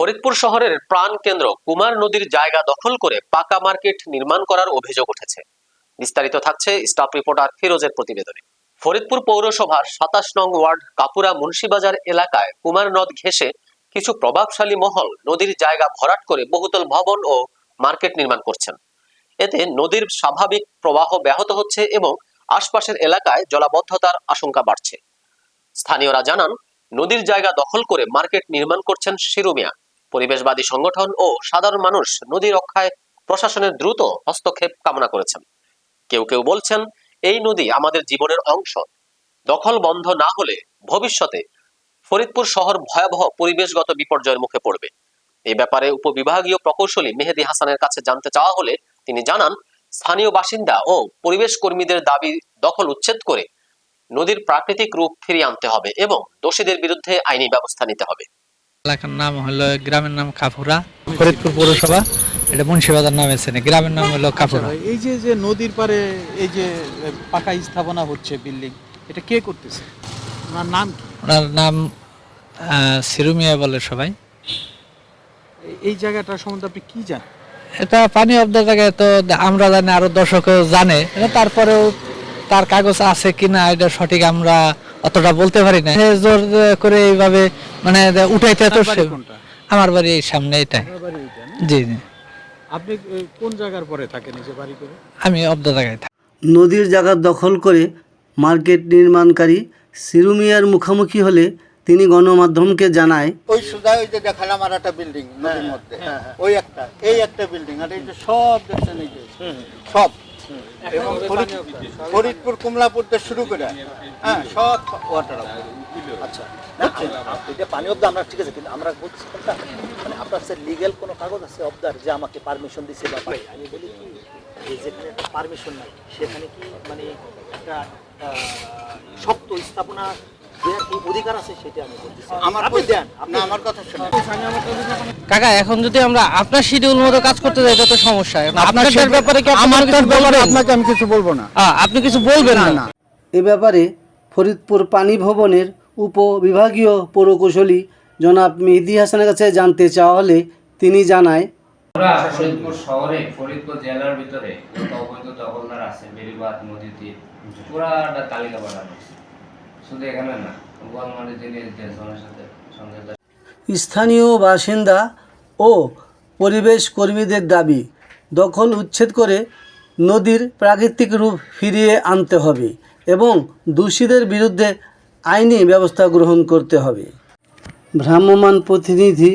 ফরিদপুর শহরের প্রাণ কেন্দ্র কুমার নদীর জায়গা দখল করে পাকা মার্কেট নির্মাণ করার অভিযোগ উঠেছে। বিস্তারিত থাকছে স্টাফ রিপোর্টার ফিরোজের প্রতিবেদনে। ফরিদপুর পৌরসভার সাতাশ নং ওয়ার্ড কাপুরা মুন্সিবাজার এলাকায় কুমার নদ ঘেঁষে কিছু প্রভাবশালী মহল নদীর জায়গা ভরাট করে বহুতল ভবন ও মার্কেট নির্মাণ করছেন। এতে নদীর স্বাভাবিক প্রবাহ ব্যাহত হচ্ছে এবং আশপাশের এলাকায় জলাবদ্ধতার আশঙ্কা বাড়ছে। স্থানীয়রা জানান, নদীর জায়গা দখল করে মার্কেট নির্মাণ করছেন শিরুমিয়া। পরিবেশবাদী সংগঠন ও সাধারণ মানুষ নদী রক্ষায় প্রশাসনের দ্রুত হস্তক্ষেপ কামনা করেছেন। কেউ কেউ বলছেন, এই নদী আমাদের জীবনের অংশ। দখল বন্ধ না হলে ভবিষ্যতে ফরিদপুর শহর ভয়াবহ পরিবেশগত বিপর্যয়ের মুখে পড়বে। এই ব্যাপারে উপবিভাগীয় প্রকৌশলী মেহেদি হাসানের কাছে জানতে চাওয়া হলে তিনি জানান, স্থানীয় বাসিন্দা ও পরিবেশ কর্মীদের দাবি দখল উচ্ছেদ করে নদীর প্রাকৃতিক রূপ ফিরিয়ে আনতে হবে এবং দোষীদের বিরুদ্ধে আইনি ব্যবস্থা নিতে হবে। এলাকার নাম হলো গ্রামের নাম কাপুরা। ফরিদপুর পৌরসভা এটা মুন্সিবাজার নাম এসে গ্রামের নাম হলো কাপুরা। আচ্ছা, এই যে যে নদীর পারে এই যে পাকা স্থাপনা হচ্ছে বিল্ডিং এটা কে করতেছে? ওনার নাম কি? ওনার নাম সিরুমিয়া বলে সবাই। এই- জায়গাটা সম্বন্ধে আপনি কি জানেন? এটা পানি অব্দের জায়গায় তো আমরা জানি আরও দর্শকও জানে। তারপরেও তার কাগজ আছে কিনা এটা সঠিক আমরা অতটা বলতে পারি না। জোর করে এইভাবে মানে উঠাইতে তো আমার বাড়ি এই সামনে না? জি জি। আপনি কোন জায়গার পরে থাকেন এই যে বাড়ি করে? আমি অব্দ জায়গায় থাকি। নদীর জায়গা দখল করে মার্কেট নির্মাণকারী সিরুমিয়ার মুখোমুখি হলে তিনি গণমাধ্যমকে জানায় ওই সুদা ওই যে দেখালাম আর একটা বিল্ডিং নদীর মধ্যে। ওই একটা এই একটা বিল্ডিং আর এই যে সব দেখছেন এই যে। সব। এবং ফরিদপুর কমলাপুর থেকে শুরু করে হ্যাঁ সব ওয়াটার আচ্ছা এটা পানি অব্দ আমরা ঠিক আছে কিন্তু আমরা বলছি মানে আপনার স্যার লিগেল কোনো কাগজ আছে অবদার যে আমাকে পারমিশন দিছে বা আমি বলি কি যেখানে পারমিশন নাই সেখানে কি মানে একটা শক্ত স্থাপনা অধিকার আছে? সেটা আমি বলতেছি। আমার আপনি দেন আপনি আমার কথা শুনে কাকা এখন যদি আমরা আপনার শিডিউল মতো কাজ করতে যাই তত সমস্যা। আপনার ব্যাপারে কি আমার কিছু ব্যাপারে বলবেন? আপনাকে আমি কিছু বলব না। আপনি কিছু বলবেন না এ ব্যাপারে ফরিদপুর পানি ভবনের উপবিভাগীয় পৌরকৌশলী জনাব মেহেদি হাসানের কাছে জানতে চাওয়া হলে তিনি জানায় আমরা ফরিদপুর শহরে ফরিদপুর জেলার ভিতরে অবৈধ দখলদার আছে বেরিবাদ নদী পুরাটা তালিকা বানানো শুধু এখানে না গোয়ালমারি জেলে জনের সাথে সঙ্গে স্থানীয় বাসিন্দা ও পরিবেশ কর্মীদের দাবি, দখল উচ্ছেদ করে নদীর প্রাকৃতিক রূপ ফিরিয়ে আনতে হবে এবং দোষীদের বিরুদ্ধে আইনি ব্যবস্থা গ্রহণ করতে হবে। ভ্রাম্যমাণ প্রতিনিধি